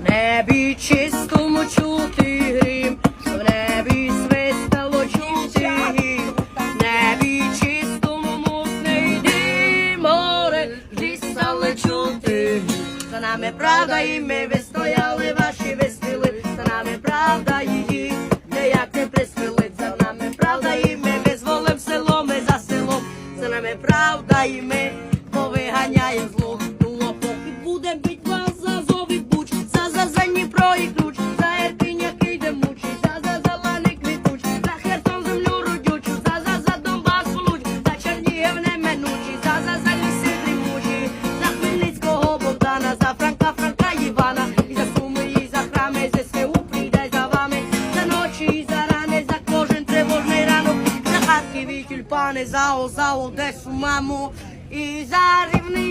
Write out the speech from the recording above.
В небі чистому чути грім, в небі свистало чути гім, в небі чистому мутний дим, море дістали чути гім. За нами правда і ми вистояли ваші вистріли, за нами правда її, де як не приспілить, за нами правда і ми визволим село, ми за селом, за нами правда і ми повиганяєм зло. Ну, а поки будем бить тюльпани, зао, зао, за Одесу, маму, і за рівний